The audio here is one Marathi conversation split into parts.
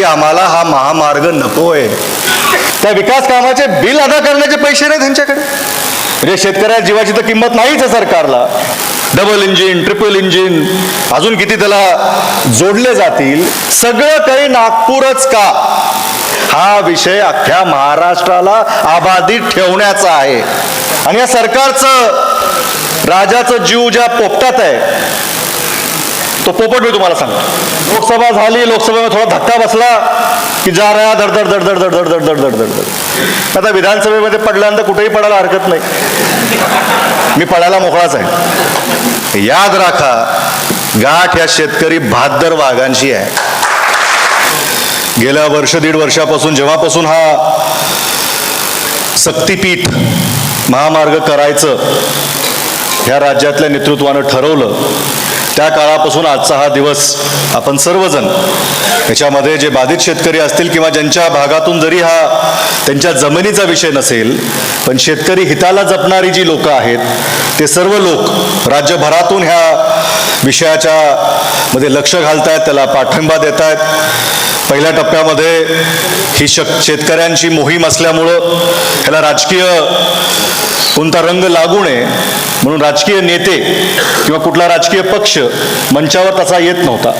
की आम्हाला हा महामार्ग नकोय. त्या विकास कामाचे बिल अदा करण्याचे पैसे नाही त्यांच्याकडे. म्हणजे शेतकऱ्या जीवाची तर किंमत नाहीच आहे सरकारला. डबल इंजिन ट्रिपल इंजिन अजून किती त्याला जोडले जातील सगळं काही नागपूरच का? हा विषय अख्ख्या महाराष्ट्राला आबाधित ठेवण्याचा आहे. आणि या सरकारचं राजाचं जीव ज्या पोपटात आहे तो पोपट मी तुम्हाला सांगतो. लोकसभा झाली लोकसभेमध्ये थोडा धक्का बसला की जा रहा धडधड धडधड धडधड धडधड धडधड धडधड आता विधानसभेमध्ये पडल्यानंतर कुठेही पडायला हरकत नाही. मी पडायला मोकळाच आहे. याद राखा गाठ या शेतकरी बहादर वाघांशी आहे. गेल्या वर्ष दीड वर्षापासून जेव्हापासून हा सक्तीपीठ महामार्ग करायचं ह्या राज्यातल्या नेतृत्वानं ठरवलं त्या काळापासून आजचा हा दिवस आपण सर्वजण याच्यामध्ये जे बाधित शेतकरी असतील किंवा ज्यांच्या भागातून जरी हा त्यांच्या जमिनीचा विषय नसेल पण शेतकरी हिताला जपणारी जी लोकं आहेत ते सर्व लोक राज्यभरातून ह्या विषयाच्या मध्ये लक्ष घालतायत त्याला पाठिंबा देत आहेत पहिल्या टप्प्यामध्ये ही शक शेतकऱ्यांची मोहीम असल्यामुळं ह्याला राजकीय कोणता रंग लागू नये म्हणून राजकीय नेते किंवा कुठला राजकीय पक्ष मंचावर तसा येत नव्हता.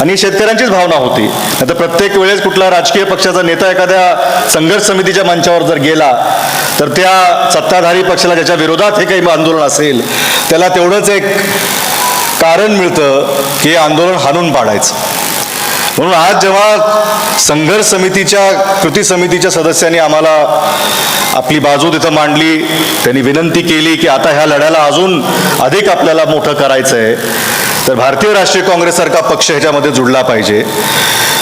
आणि शेतकऱ्यांचीच भावना होती. आता प्रत्येक वेळेस कुठला राजकीय पक्षाचा नेता एखाद्या संघर्ष समितीच्या मंचावर जर गेला तर त्या सत्ताधारी पक्षाला ज्याच्या विरोधात हे काही आंदोलन असेल त्याला तेवढंच एक कारण मिळतं की हे आंदोलन हाणून पाडायचं. म्हणून आज जेव्हा संघर्ष समितीच्या कृती समितीच्या सदस्यांनी आम्हाला आपली बाजू तिथं मांडली त्यांनी विनंती केली की आता ह्या लढ्याला अजून अधिक आपल्याला मोठं करायचं आहे तर भारतीय राष्ट्रीय काँग्रेससारखा पक्ष ह्याच्यामध्ये जुडला पाहिजे.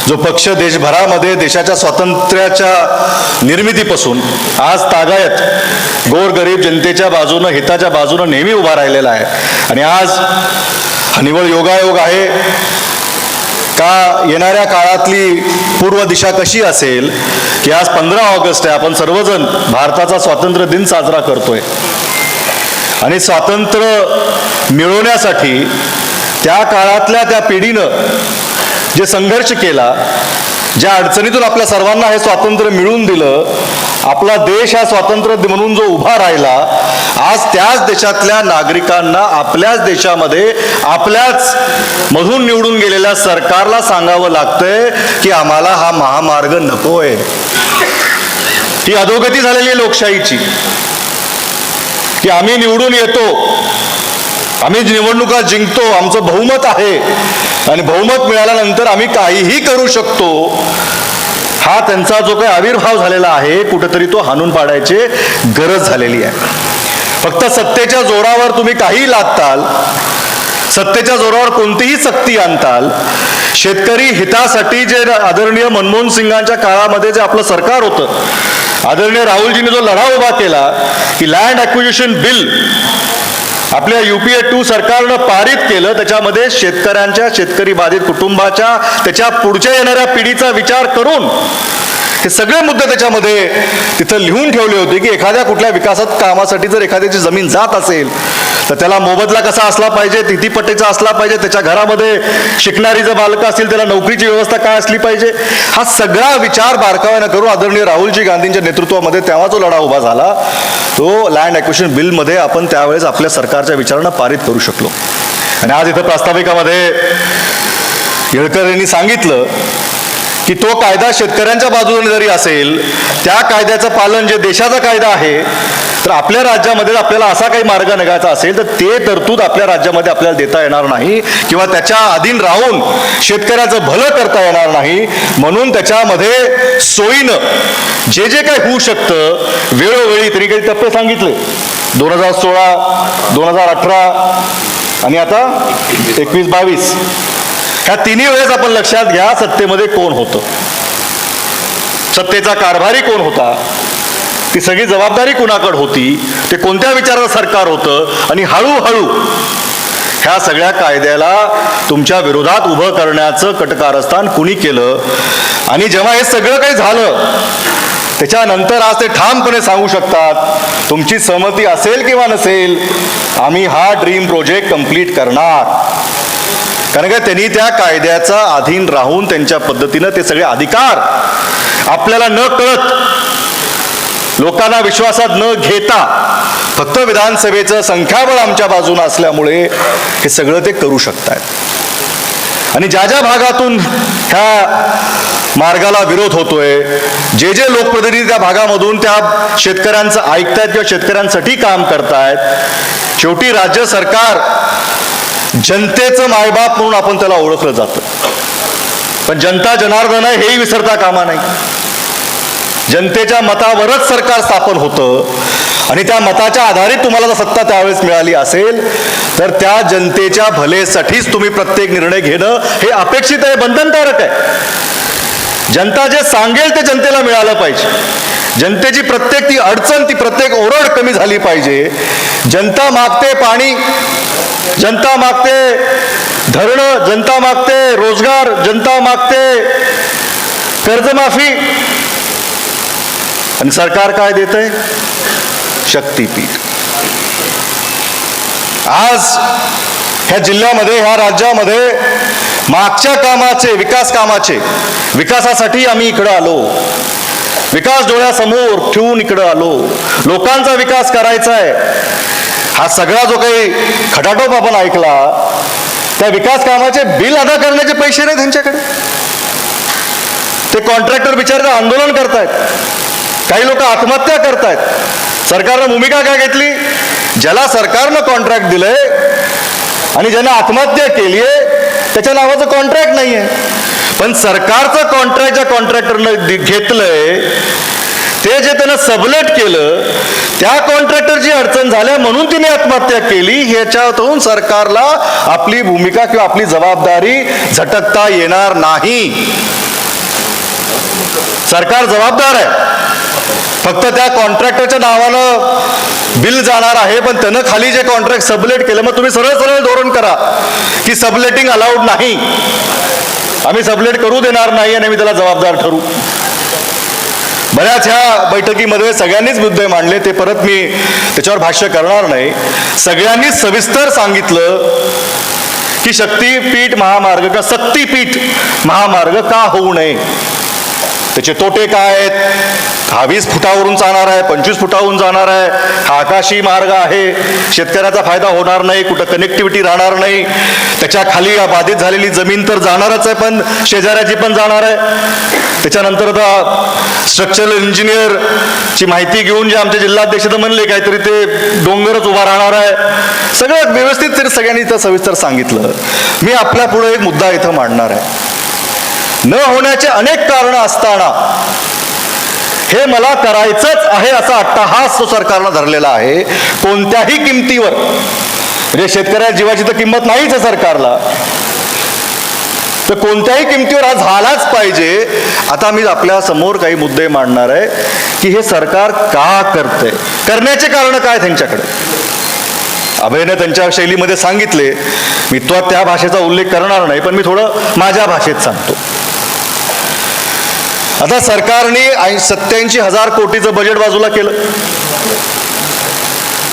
जो पक्ष देशभरामध्ये देशाच्या स्वातंत्र्याच्या निर्मितीपासून आज तागायत गोरगरीब जनतेच्या बाजूनं हिताच्या बाजूनं नेहमी उभा राहिलेला आहे. आणि आज निवळ योगायोग आहे. का येणाऱ्या काळातली पूर्व दिशा कशी असेल की आज पंधरा ऑगस्ट आहे आपण सर्वजण भारताचा स्वातंत्र्य दिन साजरा करतोय. आणि स्वातंत्र्य मिळवण्यासाठी त्या काळातल्या त्या पिढीनं जे संघर्ष केला ज्या अडचणीतून आपल्या सर्वांना हे स्वातंत्र्य मिळवून दिलं आपला देश हा स्वातंत्र्य म्हणून जो उभा राहिला आज त्याच देशातल्या नागरिकांना आपल्याच देशामध्ये आपल्याच मधून निवडून गेलेल्या सरकारला सांगावं लागतंय की आम्हाला हा महामार्ग नकोय. ही अधोगती झालेली आहे लोकशाहीची. की आम्ही निवडून येतो आम्ही निवडणुका जिंकतो आमचं बहुमत आहे. आणि बहुमत मिळाल्यानंतर आम्ही काहीही करू शकतो हा त्यांचा जो काही आविर्भाव झालेला आहे कुठेतरी तो हाणून पाडायची गरज झालेली आहे. फक्त सत्तेच्या जोरावर तुम्ही काही लादताल सत्तेच्या जोरावर कोणतीही सक्ती आणताल शेतकरी हितासाठी जे आदरणीय मनमोहन सिंगांच्या काळामध्ये जे आपलं सरकार होतं आदरणीय राहुलजीने जो लढा उभा केला की लँड ॲक्विजिशन बिल आपल्या युपीए टू सरकारनं पारित केलं. त्याच्यामध्ये शेतकऱ्यांच्या शेतकरी बाधित कुटुंबाच्या त्याच्या पुढच्या येणाऱ्या पिढीचा विचार करून हे सगळे मुद्दे त्याच्यामध्ये तिथं लिहून ठेवले होते की एखाद्या कुठल्या विकासात कामासाठी जर एखाद्याची जमीन जात असेल तर त्याला मोबदला कसा असला पाहिजे तिथी पट्टीचा असला पाहिजे त्याच्या घरामध्ये शिकणारी जर बालकं असतील त्याला नोकरीची व्यवस्था काय असली पाहिजे? हा सगळा विचार बारकाव्यानं करून आदरणीय राहुलजी गांधींच्या नेतृत्वामध्ये तेव्हा जो लढा उभा झाला तो लँड ॲक्विशन बिलमध्ये आपण त्यावेळेस आपल्या सरकारच्या विचारानं पारित करू शकलो. आणि आज इथं प्रास्ताविकामध्ये येळकर यांनी सांगितलं की तो कायदा शेतकऱ्यांच्या बाजूने जरी असेल त्या कायद्याचं पालन जे देशाचा कायदा आहे तर आपल्या राज्यामध्ये आपल्याला असा काही मार्ग निघायचा असेल तर ते तरतूद आपल्या राज्यामध्ये आपल्याला देता येणार नाही किंवा त्याच्या अधीन राहून शेतकऱ्याचं भलं करता येणार नाही. म्हणून त्याच्यामध्ये सोयीनं जे जे काही होऊ शकतं वेळोवेळी त्यांनी काही टप्पे सांगितले. दोन हजार सोळा दोन हजार अठरा आणि आता एकवीस बावीस. ह्या तिन्ही वेळेस आपण लक्षात घ्या सत्तेमध्ये कोण होतं. सत्तेचा कारभारी कोण होता? ती सगळी जबाबदारी कुणाकडे होती? ते कोणत्या विचाराचं सरकार होतं? आणि हळूहळू ह्या सगळ्या कायद्याला तुमच्या विरोधात उभं करण्याचं कटकारस्थान कुणी केलं? आणि जेव्हा हे सगळं काही झालं त्याच्यानंतर आज ते ठामपणे सांगू शकतात तुमची सहमती असेल किंवा नसेल आम्ही हा ड्रीम प्रोजेक्ट कंप्लीट करणार. कारण का त्यांनी त्या कायद्याचा अधीन राहून त्यांच्या पद्धतीनं ते सगळे अधिकार आपल्याला न कळत लोकांना विश्वासात न घेता फक्त विधानसभेचं संख्याबळ आमच्या बाजूनं असल्यामुळे हे सगळं ते करू शकतायत. आणि ज्या ज्या भागातून ह्या मार्गाला विरोध होतोय जे जे लोकप्रतिनिधी त्या भागामधून त्या शेतकऱ्यांचं ऐकतायत किंवा शेतकऱ्यांसाठी काम करतायत शेवटी राज्य सरकार जनतेचं मायबाप म्हणून आपण त्याला ओळखलं जातं. पण जनता जनार्दन आहे हेही विसरता कामा नाही. जनतेच्या मतावरच सरकार स्थापन होतं आणि त्या मताच्या आधारे तुम्हाला जर सत्ता त्यावेळेस मिळाली असेल तर त्या जनतेच्या भलेसाठीच तुम्ही प्रत्येक निर्णय घेणं हे अपेक्षित आहे बंधनकारक आहे. जनता जे सांगेल ते जनतेला मिळालं पाहिजे. जनतेची प्रत्येक ती अडचण ती प्रत्येक ओरड कमी झाली पाहिजे. जनता मागते पाणी जनता मागते धरणं जनता मागते रोजगार जनता मागते कर्जमाफी. आणि सरकार काय देत आहे शक्तीपीठ. आज ह्या जिल्ह्यामध्ये ह्या राज्यामध्ये मागच्या कामाचे विकास कामाचे विकासासाठी आम्ही इकडं आलो. विकास डोळ्यासमोर ठेवून इकडं आलो. लोकांचा विकास करायचा आहे हा सगळा जो काही खटाटोप आपण ऐकला त्या विकास कामाचे बिल अदा करण्याचे पैसे नाही त्यांच्याकडे. ते कॉन्ट्रॅक्टर बिचारे आंदोलन करतायत. काही लोक आत्महत्या करतायत. सरकारनं भूमिका काय घेतली? ज्याला सरकारनं कॉन्ट्रॅक्ट दिलंय आणि ज्यानं आत्महत्या केली आहे त्याच्या नावाचं कॉन्ट्रॅक्ट नाही आहे पण सरकारचं कॉन्ट्रॅक्ट ज्या कॉन्ट्रॅक्टरनं घेतलंय ते जे त्यानं सबलेट केलं त्या कॉन्ट्रॅक्टरची अडचण झाल्या म्हणून तिने आत्महत्या केली. ह्याच्यातून सरकारला आपली भूमिका किंवा आपली जबाबदारी झटकता येणार नाही. सरकार जबाबदार आहे. फक्त त्या कॉन्ट्रॅक्टरच्या नावानं बिल जाणार आहे पण त्यानं खाली जे कॉन्ट्रॅक्ट सबलेट केलं मग तुम्ही सरळ सरळ धोरण करा की सबलेटिंग अलाउड नाही. आम्ही सबलेट करू देणार नाही आणि मी त्याला जबाबदार ठरू. बऱ्याच ह्या बैठकीमध्ये सगळ्यांनीच मुद्दे मांडले ते परत मी त्याच्यावर भाष्य करणार नाही. सगळ्यांनीच सविस्तर सांगितलं की शक्तीपीठ महामार्ग का सक्तीपीठ महामार्ग का होऊ नये? त्याचे तोटे काय आहेत? हा वीस फुटावरून जाणार आहे पंचवीस फुटावरून जाणार आहे. हा आकाशी मार्ग आहे. शेतकऱ्याचा फायदा होणार नाही कुठं कनेक्टिव्हिटी राहणार नाही. त्याच्याखाली बाधित झालेली जमीन तर जाणारच आहे पण शेजाऱ्याची पण जाणार आहे. त्याच्यानंतर आता स्ट्रक्चरल इंजिनियरची माहिती घेऊन जे आमचे जिल्हाध्यक्ष तर म्हणले काहीतरी ते डोंगरच उभा राहणार आहे. सगळं व्यवस्थित तरी सगळ्यांनी इथं सविस्तर सांगितलं. मी आपल्या पुढे एक मुद्दा इथं मांडणार आहे. न होण्याचे अनेक कारण असताना हे मला करायचंच आहे असा अट्टहास तो सरकारनं धरलेला आहे. कोणत्याही किमतीवर. म्हणजे शेतकऱ्या जीवाची तर किंमत नाहीच आहे सरकारला. तर कोणत्याही किमतीवर हा झालाच पाहिजे. आता मी आपल्यासमोर काही मुद्दे मांडणार आहे की हे सरकार का करते करण्याचे कारण काय त्यांच्याकडे? अभयने त्यांच्या शैलीमध्ये सांगितले मी तो त्या भाषेचा उल्लेख करणार नाही पण मी थोडं माझ्या भाषेत सांगतो. आता सरकारने सत्याऐंशी हजार कोटीचं बजेट बाजूला केलं.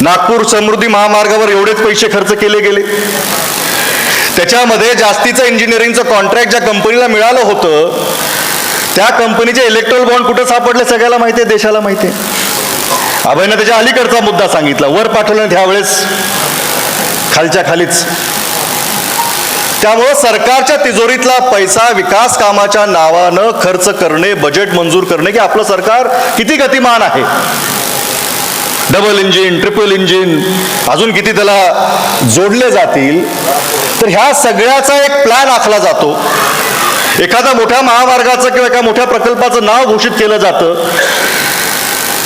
नागपूर समृद्धी महामार्गावर एवढेच पैसे खर्च केले गेले. त्याच्यामध्ये जास्तीचं इंजिनिअरिंगचं कॉन्ट्रॅक्ट ज्या कंपनीला मिळालं होतं त्या कंपनीचे इलेक्ट्रॉल बॉन्ड कुठं सापडले सगळ्याला माहिती आहे देशाला माहिती आहे. अभयनं त्याच्या अलीकडचा मुद्दा सांगितला. वर पाठवलं त्यावेळेस खालच्या खालीच. त्यामुळं सरकारच्या तिजोरीतला पैसा विकास कामाच्या नावानं खर्च करणे बजेट मंजूर करणे की आपलं सरकार किती गतिमान आहे? डबल इंजिन ट्रिपल इंजिन अजून किती त्याला जोडले जातील? तर ह्या सगळ्याचा एक प्लॅन आखला जातो. एखाद्या मोठ्या महामार्गाचं किंवा एका मोठ्या प्रकल्पाचं नाव घोषित केलं जातं.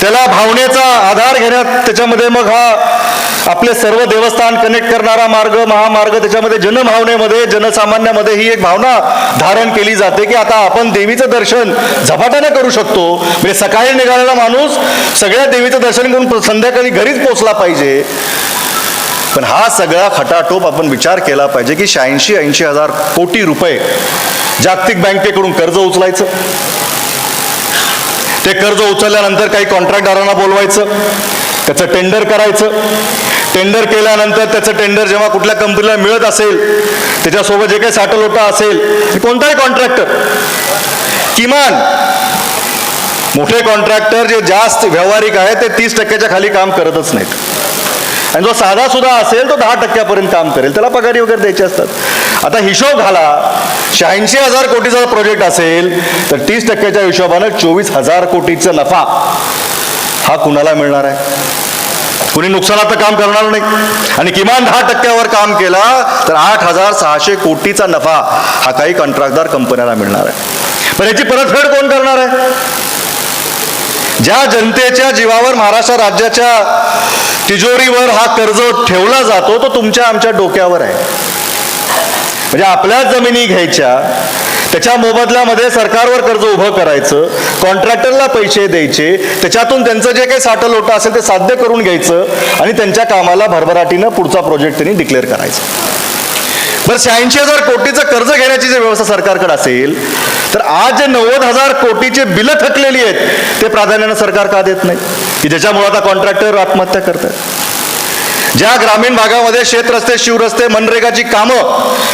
त्याला भावनेचा आधार घेण्यात त्याच्यामध्ये मग हा आपले सर्व देवस्थान कनेक्ट करणारा मार्ग महामार्ग त्याच्यामध्ये जनभावनेमध्ये जनसामान्यामध्ये ही एक भावना धारण केली जाते की आता आपण देवीचं दर्शन झपाट्याने करू शकतो. म्हणजे सकाळी निघालेला माणूस सगळ्या देवीचं दर्शन करून संध्याकाळी घरीच पोचला पाहिजे. पण हा सगळा खटाटोप आपण विचार केला पाहिजे की शहाऐंशी ऐंशी हजार कोटी रुपये जागतिक बँकेकडून कर्ज उचलायचं. ते कर्ज उचलल्यानंतर काही कॉन्ट्रॅक्टदारांना बोलवायचं. त्याचं टेंडर करायचं. टेंडर केल्यानंतर त्याचं टेंडर जेव्हा कुठल्या कंपनीला मिळत असेल त्याच्यासोबत जे काही साठलोटा असेल कोणताही कॉन्ट्रॅक्टर किमान मोठे कॉन्ट्रॅक्टर जे जास्त व्यावहारिक आहे ते तीस टक्क्याच्या खाली काम करतच नाहीत. आणि जो साधा सुद्धा असेल तो दहा टक्क्यापर्यंत काम करेल. त्याला पगारी वगैरे द्यायचे असतात. आता हिशोब घाला. शहाऐंशी हजार कोटीचा प्रोजेक्ट असेल तर तीस टक्क्याच्या हिशोबानं चोवीस हजार कोटीचा नफा हा कुणाला मिळणार आहे? कुणी नुकसानाचं काम करणार नाही. आणि किमान दहा टक्क्यावर काम केला तर आठ हजार सहाशे कोटीचा नफा हा काही कंत्राटदार कंपन्याला मिळणार आहे. पण याची परतफेड कोण करणार आहे? ज्या जनतेच्या जीवावर महाराष्ट्र राज्याच्या तिजोरीवर हा कर्ज ठेवला जातो तो तुमच्या आमच्या डोक्यावर आहे. म्हणजे आपल्याच जमिनी घ्यायच्या त्याच्या मोबदल्यामध्ये सरकारवर कर्ज उभं करायचं कॉन्ट्रॅक्टरला पैसे द्यायचे त्याच्यातून त्यांचं जे काही साठलोटं असेल ते साध्य करून घ्यायचं आणि त्यांच्या कामाला भरभराटीनं पुढचा प्रोजेक्ट त्यांनी डिक्लेअर करायचा. बरं शहाऐंशी हजार कोटीचं कर्ज घेण्याची जी व्यवस्था सरकारकडे असेल तर आज जे नव्वद हजार कोटीचे बिलं थकलेली आहेत ते प्राधान्यानं सरकार का देत नाही? की ज्याच्यामुळे आता कॉन्ट्रॅक्टर आत्महत्या करतात? ज्या ग्रामीण भागामध्ये शेतरस्ते शिवरस्ते मनरेगाची कामं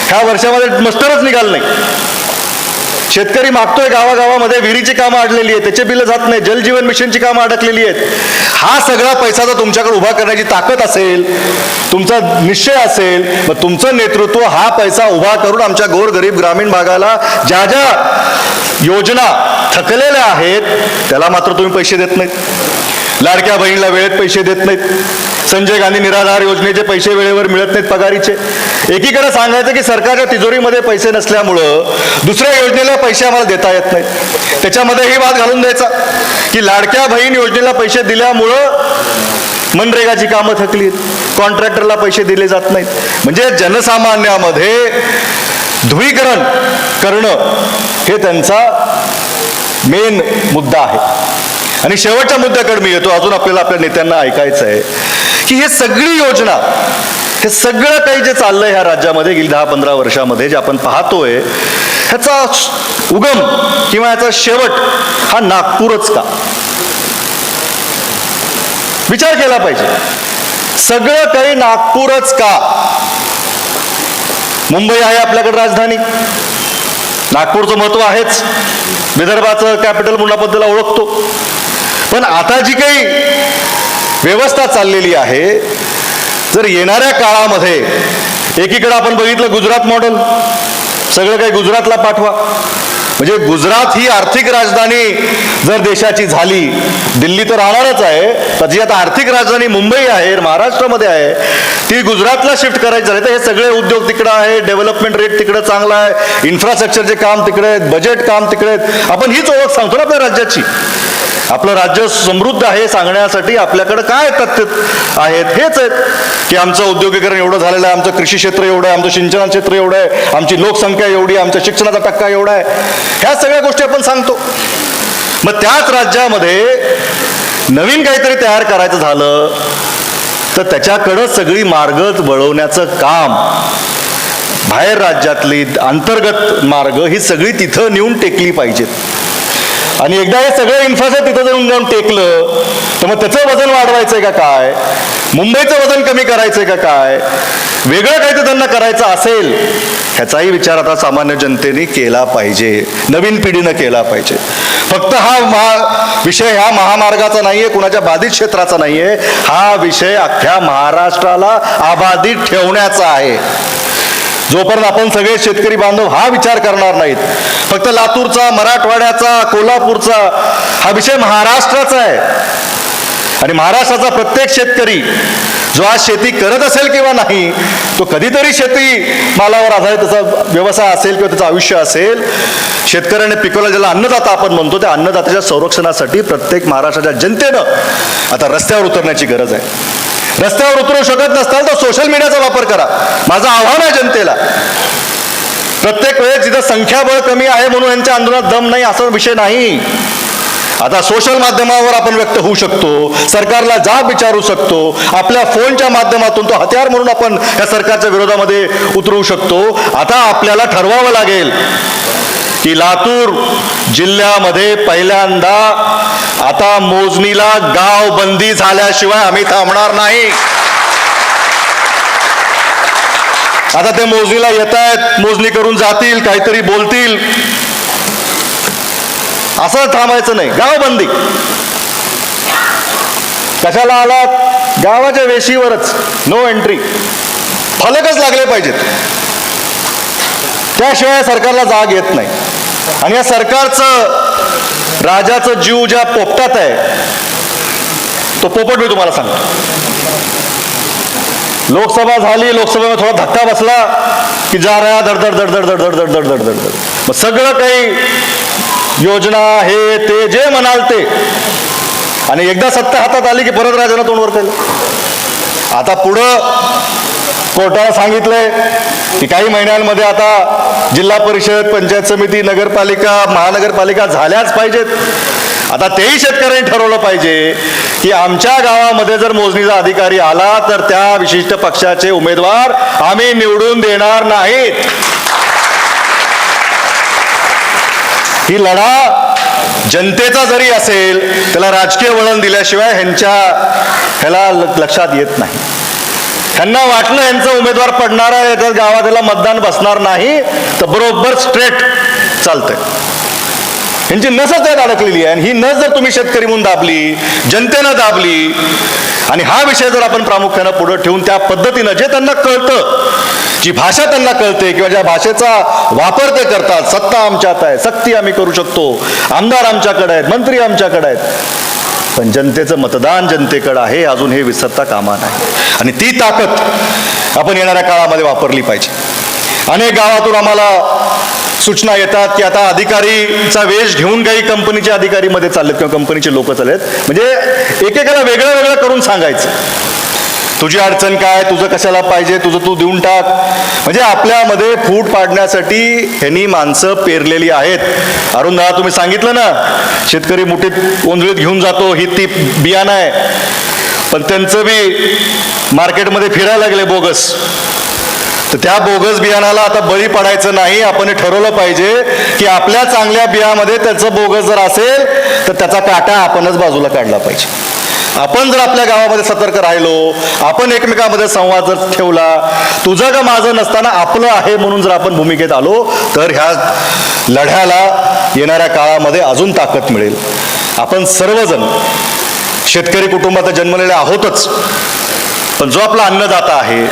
ह्या वर्षामध्ये मस्तरच निघाल नाही शेतकरी मागतोय गावागावामध्ये विहिरीची कामं अडलेली आहेत त्याचे बिलं जात नाही जलजीवन मिशनची कामं अडकलेली आहेत. हा सगळा पैसा जर तुमच्याकडे उभा करण्याची ताकद असेल तुमचा निश्चय असेल मग तुमचं नेतृत्व हा पैसा उभा करून आमच्या गोरगरीब ग्रामीण भागाला ज्या ज्या योजना थकलेल्या आहेत त्याला मात्र तुम्ही पैसे देत नाहीत. लाडक्या बहिणीला वेळेत पैसे देत नाहीत. संजय गांधी निराधार योजनेचे पैसे वेळेवर मिळत नाहीत पगारीचे. एकीकडे सांगायचं की सरकारच्या तिजोरीमध्ये पैसे नसल्यामुळं दुसऱ्या योजनेला पैसे आम्हाला देता येत नाहीत. त्याच्यामध्ये ही वाद घालून द्यायचा. की लाडक्या बहीण योजनेला पैसे दिल्यामुळं मनरेगाची कामं थकलीत. कॉन्ट्रॅक्टरला पैसे दिले जात नाहीत. म्हणजे जनसामान्यामध्ये ध्रुवीकरण करणं हे त्यांचा मेन मुद्दा आहे. आणि शेवटच्या मुद्द्याकडे मी येतो. अजून आपल्याला आपल्या नेत्यांना ऐकायचं आहे की हे सगळी योजना हे सगळं काही जे चाललंय ह्या राज्यामध्ये गेली दहा पंधरा वर्षामध्ये जे आपण पाहतोय ह्याचा उगम किंवा याचा शेवट हा नागपूरच का? विचार केला पाहिजे. सगळं काही नागपूरच का? मुंबई आहे आपल्याकडे राजधानी. नागपूरचं महत्त्व आहेच. विदर्भाचं कॅपिटल म्हणून आपण त्याला ओळखतो. पण आता जी काही व्यवस्था चाललेली आहे जर येणाऱ्या काळामध्ये एकीकडे आपण बघितलं गुजरात मॉडेल सगळं काही गुजरातला पाठवा. म्हणजे गुजरात ही आर्थिक राजधानी जर देशाची झाली दिल्ली तर राहणारच आहे पण जी आता आर्थिक राजधानी मुंबई आहे महाराष्ट्रामध्ये आहे ती गुजरातला शिफ्ट करायची झाली तर हे सगळे उद्योग तिकडं आहे डेव्हलपमेंट रेट तिकडं चांगला आहे इन्फ्रास्ट्रक्चरचे काम तिकडे आहेत बजेट काम तिकडे आहेत. आपण हीच ओळख सांगतो ना आपल्या राज्याची. आपलं राज्य समृद्ध आहे सांगण्यासाठी आपल्याकडे काय तथ्य आहेत हेच आहेत. की आमचं औद्योगिकरण एवढं झालेलं आहे आमचं कृषी क्षेत्र एवढं आहे आमचं सिंचन क्षेत्र एवढं आहे आमची लोकसंख्या एवढी आमच्या शिक्षणाचा टक्का एवढा आहे. ह्या सगळ्या गोष्टी आपण सांगतो. मग त्याच राज्यामध्ये नवीन काहीतरी तयार करायचं झालं तर त्याच्याकडं सगळी मार्ग वळवण्याचं काम बाहेर राज्यातली अंतर्गत मार्ग ही सगळी तिथं नेऊन टेकली पाहिजेत. आणि एकदा हे सगळं इन्फ्रास्ट्रक्चर तिथं जाऊन जाऊन टेकलं तर मग त्याचं वजन वाढवायचंय का काय? मुंबईचं वजन कमी करायचंय का काय? वेगळं काहीतरी त्यांना करायचं असेल ह्याचाही विचार आता सामान्य जनतेने केला पाहिजे नवीन पिढीनं केला पाहिजे. फक्त हा महा विषय ह्या महामार्गाचा नाही आहे कुणाच्या बाधित क्षेत्राचा नाही आहे हा विषय अख्ख्या महाराष्ट्राला अबाधित ठेवण्याचा आहे. जोपर्यंत आपण सगळे शेतकरी बांधव हा विचार करणार नाहीत फक्त लातूरचा मराठवाड्याचा कोल्हापूरचा हा विषय महाराष्ट्राचा आहे. आणि महाराष्ट्राचा प्रत्येक शेतकरी जो आज शेती करत असेल किंवा नाही तो कधीतरी शेती मालावर आधारित त्याचा व्यवसाय असेल किंवा त्याचं आयुष्य असेल शेतकऱ्याने पिकवलं ज्याला अन्नदाता आपण म्हणतो त्या अन्नदात्याच्या संरक्षणासाठी प्रत्येक महाराष्ट्राच्या जनतेनं आता रस्त्यावर उतरण्याची गरज आहे. रस्त्यावर उतरू शकत नसताल सोशल मीडियाचा वापर करा. माझं आव्हान आहे जनतेला. प्रत्येक वेळेस जिथं संख्याबळ कमी आहे म्हणून यांच्या आंदोलनात दम नाही असा विषय नाही. आता सोशल माध्यमावर आपण व्यक्त होऊ शकतो सरकारला जाब विचारू शकतो आपल्या फोनच्या माध्यमातून तो हत्यार म्हणून आपण या सरकारच्या विरोधामध्ये उतरवू शकतो. आता आपल्याला ठरवावं लागेल की लातूर जिल्ह्यामध्ये पहिल्यांदा आता मोजणीला गाव बंदी झाल्याशिवाय आम्ही थांबणार नाही. आता ते मोजणीला येत आहेत मोजणी करून जातील काहीतरी बोलतील. असं थांबायचं नाही. गावबंदी. कशाला आलात? गावाच्या वेशीवरच. नो एंट्री फलकच लागले पाहिजेत. त्याशिवाय सरकारला जाग येत नाही. आणि या सरकारचं राजाचं जीव ज्या पोपटात आहे तो पोपट मी तुम्हाला सांगतो. लोकसभा झाली लोकसभेमध्ये थोडा धक्का बसला की जा रहा धडधड धडधड धडधड धडधड धडधड धड मग सगळं काही योजना हे ते जे म्हणाल ते. आणि एकदा सत्ता हातात आली की परत राजाला तोंडवर केलं आता पुढं कोर्टाला सांगितलंय की काही महिन्यांमध्ये आता जिल्हा परिषद पंचायत समिती नगरपालिका महानगरपालिका झाल्याच पाहिजेत. आता तेही शेतकऱ्यांनी ठरवलं पाहिजे की आमच्या गावामध्ये जर मोजणीचा अधिकारी आला तर त्या विशिष्ट पक्षाचे उमेदवार आम्ही निवडून देणार नाहीत. ही लढा जनतेचा जरी असेल त्याला राजकीय वळण दिल्याशिवाय ह्यांच्या ह्याला ल- लक्षात येत नाही. ह्यांना वाटलं यांचा उमेदवार पडणार आहे तर गावात याला मतदान बसणार नाही तर बरोबर स्ट्रेट चालतंय. यांची नसच त्यात अडकलेली आहे. आणि ही नस जर तुम्ही शेतकरी म्हणून दाबली जनतेनं दाबली. आणि हा विषय जर आपण प्रामुख्यानं पुढे ठेवून त्या पद्धतीनं जे त्यांना कळतं जी भाषा त्यांना कळते किंवा ज्या भाषेचा वापर ते करतात सत्ता आमच्यात आहे सक्ती आम्ही करू शकतो आमदार आमच्याकडे आहेत मंत्री आमच्याकडे आहेत. पण जनतेचं मतदान जनतेकडं आहे अजून हे विसरता कामा नाही. आणि ती ताकद आपण येणाऱ्या काळामध्ये वापरली पाहिजे. अनेक गावातून आम्हाला सूचना येतात की आता अधिकारीचा वेश घेऊन काही कंपनीचे अधिकारी मध्ये चाललेत किंवा कंपनीचे लोक चाललेत. म्हणजे एकेकाला वेगळं वेगळं करून सांगायचं. तुझी अडचण काय? तुझं कशाला पाहिजे? तुझं तू देऊन टाक. म्हणजे आपल्यामध्ये फूट पाडण्यासाठी ह्यांनी माणसं पेरलेली आहेत. अरुण दादा तुम्ही सांगितलं ना शेतकरी मुठीत ओंजळीत घेऊन जातो ही ती बियाणं आहे. पण त्यांचं बी मार्केटमध्ये फिरायला लागले बोगस. तर त्या बोगस बियाणाला आता बळी पडायचं नाही. आपण हे ठरवलं पाहिजे की आपल्या चांगल्या बियामध्ये त्याचं बोगस जर असेल तर त्याचा काटा आपणच बाजूला काढला पाहिजे. आपण जर आपल्या गावामध्ये सतर्क राहिलो आपण एकमेकांमध्ये संवाद जर ठेवला तुझं का माझं नसताना आपलं आहे म्हणून जर आपण भूमिकेत आलो तर ह्या लढ्याला येणाऱ्या काळामध्ये अजून ताकद मिळेल. आपण सर्वजण शेतकरी कुटुंबात जन्मलेले आहोतच पण जो आपला अन्नदाता आहे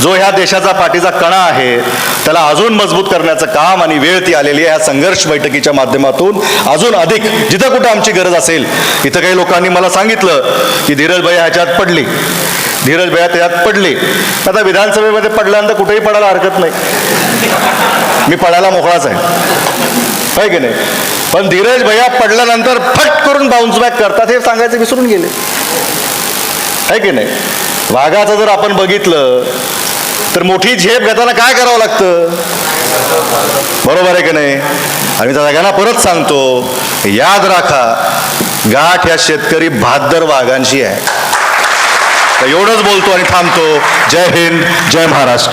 जो ह्या देशाचा पाठीचा कणा आहे त्याला अजून मजबूत करण्याचं काम आणि वेळ ती आलेली आहे ह्या संघर्ष बैठकीच्या माध्यमातून. अजून अधिक जिथं कुठं आमची गरज असेल इथं काही लोकांनी मला सांगितलं की धीरज भैया ह्याच्यात पडली. धीरज भैया त्याच्यात पडली. आता विधानसभेमध्ये पडल्यानंतर कुठेही पडायला हरकत नाही. मी पडायला मोकळाच आहे. आहे की नाही? पण धीरज भैया पडल्यानंतर फट करून बाउन्स बॅक करतात हे सांगायचं विसरून गेले. आहे की नाही? वाघाचं जर आपण बघितलं तर मोठी झेप घेताना काय करावं लागतं? बरोबर आहे की नाही? आणि त्या सगळ्यांना परत सांगतो याद राखा गाठ या शेतकरी भादर वाघांशी आहे. तर एवढंच बोलतो आणि थांबतो. जय हिंद जय महाराष्ट्र.